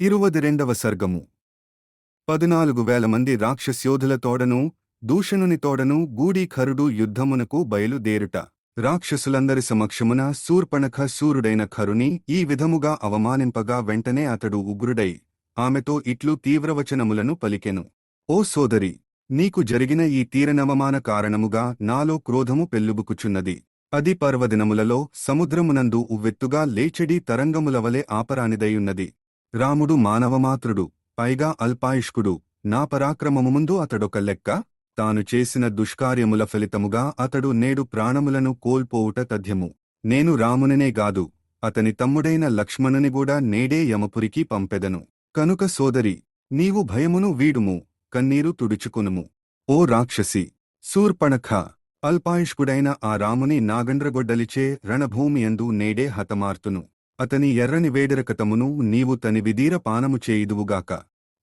ఇరువది రెండవ సర్గము. పదునాలుగు వేల మంది రాక్షస్యోధుల తోడను దూషణుని తోడను గూడీఖరుడు యుద్ధమునకు బయలుదేరుట. రాక్షసులందరి సమక్షమున శూర్పణఖ శూరుడైన ఖరుని ఈ విధముగా అవమానింపగా వెంటనే అతడు ఉగ్రుడై ఆమెతో ఇట్లు తీవ్రవచనములను పలికెను. ఓ సోదరి నీకు జరిగిన ఈ తీరనవమాన కారణముగా నాలో క్రోధము పెల్లుబుకుచున్నది. అది పర్వదినములలో సముద్రమునందు ఉవ్వెత్తుగా లేచడి తరంగములవలే ఆపరానిదయున్నది. రాముడు మానవమాత్రుడు పైగా అల్పాయుష్కుడు. నా పరాక్రమము ముందు అతడొక లెక్క తాను చేసిన దుష్కార్యముల ఫలితముగా అతడు నేడు ప్రాణములను కోల్పోవుట తథ్యము. నేను రాముననే గాదు అతని తమ్ముడైన లక్ష్మణుని కూడా నేడే యమపురికి పంపెదను. కనుక సోదరి నీవు భయమును వీడుము కన్నీరు తుడుచుకునుము. ఓ రాక్షసి శూర్పణఖ అల్పాయుష్కుడైన ఆ రాముని నాగండ్రగొడ్డలిచే రణభూమియందు నేడే హతమార్తును. అతని ఎర్రని వేడరకతమును నీవు తని విదీర పానము చేయుదువుగాక.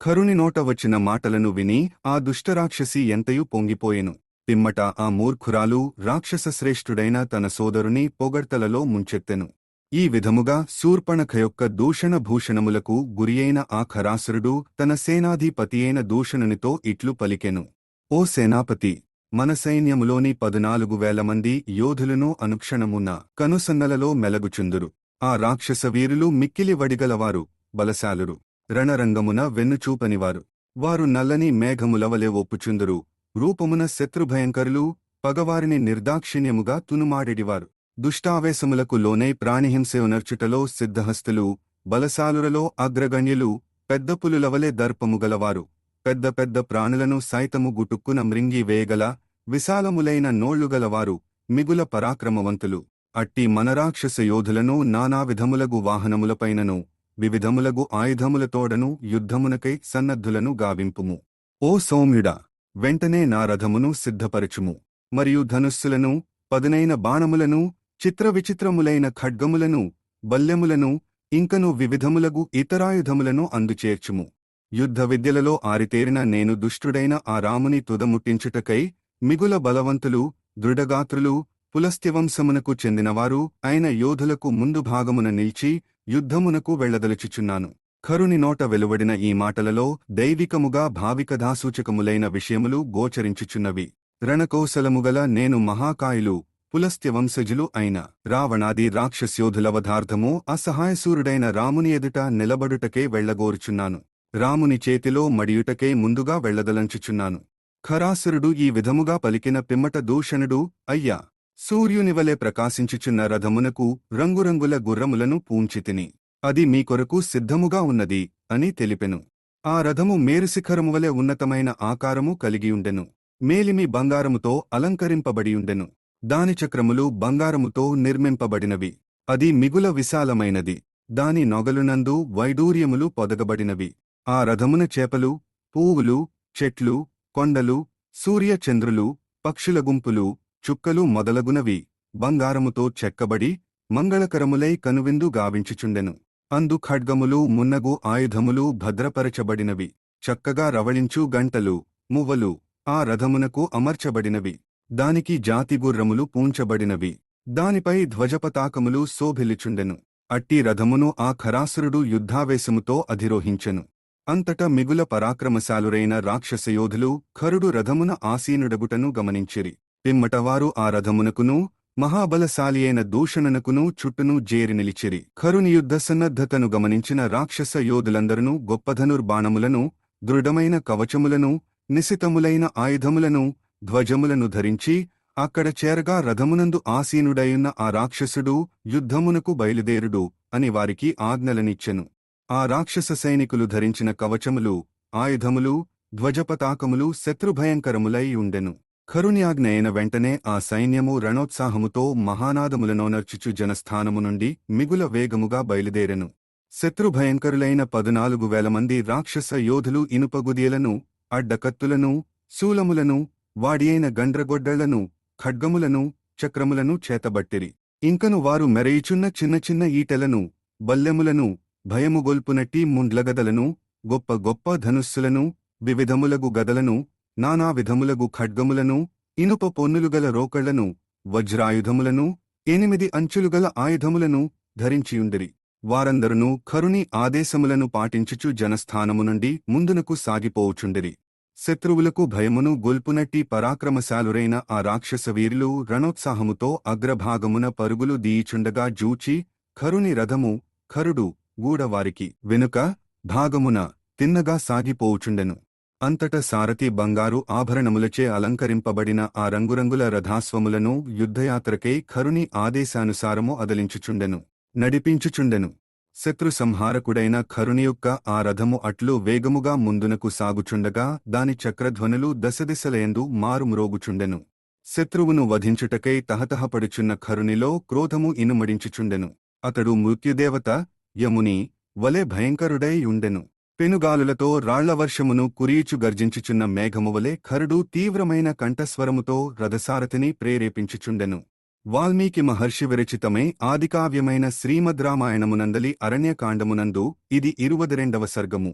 ఖరుని నోట వచ్చిన మాటలను విని ఆ దుష్టరాక్షసి ఎంతయు పొంగిపోయెను. పిమ్మట ఆ మూర్ఖురాలు రాక్షసశ్రేష్ఠుడైన తన సోదరుని పొగడ్తలలో ముంచెత్తెను. ఈ విధముగా శూర్పణఖ యొక్క దూషణ భూషణములకు గురియైన ఆ ఖరాసురుడు తన సేనాధిపతియైన దూషణునితో ఇట్లు పలికెను. ఓ సేనాపతి మన సైన్యములోని పదునాలుగు వేల మంది యోధులను అనుక్షణమున్న కనుసన్నలలో మెలగుచుందురు. ఆ రాక్షస వీరులు మిక్కిలి వడిగలవారు బలశాలురు. రణరంగమున వెన్నుచూపనివారు. వారు నల్లని మేఘములవలే ఒప్పుచుందురు. రూపమున శత్రుభయంకరులు పగవారిని నిర్దాక్షిణ్యముగా తునుమాడెడివారు. దుష్టావేశములకు లోనై ప్రాణిహింసయునర్చుటలో సిద్ధహస్తులు బలశాలురలో అగ్రగణ్యులు పెద్ద పులులవలే దర్పముగలవారు పెద్ద పెద్ద ప్రాణులను సైతము గుటుక్కున మృంగి వేయగల విశాలములైన నోళ్ళుగలవారు మిగుల పరాక్రమవంతులు. అట్టి మనరాక్షస యోధులను నానావిధములగు వాహనములపైనను వివిధములగు ఆయుధములతోడను యుద్ధమునకై సన్నద్ధులను గావింపుము. ఓ సౌమ్యుడా వెంటనే నా రథమును సిద్ధపరచుము. మరియు ధనుస్సులను పదునైన బాణములను చిత్రవిచిత్రములైన ఖడ్గములను బల్లెములను ఇంకను వివిధములగు ఇతరాయుధములను అందుచేర్చుము. యుద్ధ విద్యలలో ఆరితేరిన నేను దుష్టుడైన ఆ రాముని తుదముట్టించుటకై మిగుల బలవంతులు దృఢగాత్రులు పులస్త్యవంశమునకు చెందినవారు అయిన యోధులకు ముందు భాగమున నిల్చి యుద్ధమునకు వెళ్ళదలుచుచున్నాను. ఖరుని నోట వెలువడిన ఈ మాటలలో దైవికముగా భావికధాసూచకములైన విషయములు గోచరించుచున్నవి. రణకౌశలముగల నేను మహాకాయులు పులస్త్యవంశజులు అయిన రావణాది రాక్షస్యోధులవధార్థము అసహాయసూరుడైన రాముని ఎదుట నిలబడుటకే వెళ్ళగోరుచున్నాను రాముని చేతిలో మడియుటకే ముందుగా వెళ్ళదలంచుచున్నాను ఖరాసురుడు ఈ విధముగా పలికిన పిమ్మట దూషణుడు అయ్యా సూర్యునివలె ప్రకాశించుచున్న రథమునకు రంగురంగుల గుర్రములను పూంచితిని అది మీ కొరకు సిద్ధముగా ఉన్నది అని తెలిపెను. ఆ రథము మేరుశిఖరమువలె ఉన్నతమైన ఆకారము కలిగియుండెను మేలిమి బంగారముతో అలంకరింపబడియుండెను. దాని చక్రములు బంగారముతో నిర్మింపబడినవి. అది మిగుల విశాలమైనది. దాని నొగలునందు వైడూర్యములు పొదగబడినవి. ఆ రథమున చేపలు పూవులు చెట్లు కొండలు సూర్యచంద్రులు పక్షుల గుంపులు చుక్కలు మొదలగునవి. బంగారముతో చెక్కబడి మంగళకరములై కనువిందు గావించుచుండెను. అందు ఖడ్గములు మున్నగు ఆయుధములు భద్రపరచబడినవి. చక్కగా రవళించు గంటలు మువ్వలు ఆ రథమునకు అమర్చబడినవి. దానికి జాతిగుర్రములు పూంచబడినవి. దానిపై ధ్వజపతాకములు శోభిలిచుండెను అట్టి రథమును ఆ ఖరాసురుడు యుద్ధావేశముతో అధిరోహించెను. అంతటా మిగుల పరాక్రమశాలురైన రాక్షసయోధులు ఖరుడు రథమున ఆసీనుడగుటను గమనించిరి. పిమ్మటవారు ఆ రథమునకును మహాబలశాలియైన దూషణనకును చుట్టును జేరి నిలిచిరి. ఖరుని యుద్ధ సన్నద్ధతను గమనించిన రాక్షస యోధులందరూ గొప్పధనుర్బాణములను దృఢమైన కవచములను నిశితములైన ఆయుధములను ధ్వజములను ధరించి అక్కడ చేరగా రథమునందు ఆసీనుడయున్న ఆ రాక్షసుడు యుద్ధమునకు బయలుదేరుడు అని వారికి ఆజ్ఞలనిచ్చెను. ఆ రాక్షస సైనికులు ధరించిన కవచములు ఆయుధములు ధ్వజపతాకములు శత్రుభయంకరములై ఉండెను. ఖరుణ్యాజ్ఞ వెంటనే ఆ సైన్యము రణోత్సాహముతో మహానాదములనోనర్చుచు జనస్థానము నుండి మిగుల వేగముగా బయలుదేరెను. శత్రుభయంకరులైన పదునాలుగు వేల మంది రాక్షస యోధులు ఇనుపగుదియలను అడ్డకత్తులను శూలములను వాడియైన గండ్రగొడ్డళ్ళను ఖడ్గములను చక్రములను చేతబట్టిరి. ఇంకను వారు మెరయిచున్న చిన్న చిన్న ఈటెలను బల్లెములను భయముగొల్పునట్టి ముండ్లగదలను గొప్ప గొప్ప ధనుస్సులను వివిధములగు గదలను నానా విధములగు ఖడ్గములను ఇనుప పొన్నులుగల రోకళ్ళను వజ్రాయుధములను ఎనిమిది అంచులుగల ఆయుధములను ధరించియుండిరి. వారందరును ఖరుని ఆదేశములను పాటించుచు జనస్థానము నుండి ముందునకు సాగిపోవుచుండిరి. శత్రువులకు భయమును గొల్పునట్టి పరాక్రమశాలురైన ఆ రాక్షస వీరులు రణోత్సాహముతో అగ్రభాగమున పరుగులు దీయిచుండగా జూచి ఖరుని రథము ఖరుడు గూడవారికి వెనుక భాగమున తిన్నగా సాగిపోవుచుండెను. అంతట సారథి బంగారు ఆభరణములచే అలంకరింపబడిన ఆ రంగురంగుల రథాస్వములను యుద్ధయాత్రకై ఖరుని ఆదేశానుసారము అదలించుచుండెను నడిపించుచుండెను. శత్రు సంహారకుడైన ఖరుని యొక్క ఆ రథము అట్లు వేగముగా ముందునకు సాగుచుండగా దాని చక్రధ్వనులు దశదిశలయందు మారుమ్రోగుచుండెను. శత్రువును వధించుటకై తహతహపడుచున్న ఖరునిలో క్రోధము ఇనుమడించుచుండెను. అతడు మృత్యుదేవత యముని వలె భయంకరుడై ఉండెను. పెనుగాలులతో రాళ్ళవర్షమును కురీచు గర్జించుచున్న మేఘమువలే ఖరుడు తీవ్రమైన కంఠస్వరముతో రథసారథిని ప్రేరేపించుచుండెను. వాల్మీకి మహర్షి విరచితమే ఆదికావ్యమైన శ్రీమద్రామాయణమునందలి అరణ్యకాండమునందు ఇది ఇరువదరెండవ సర్గము.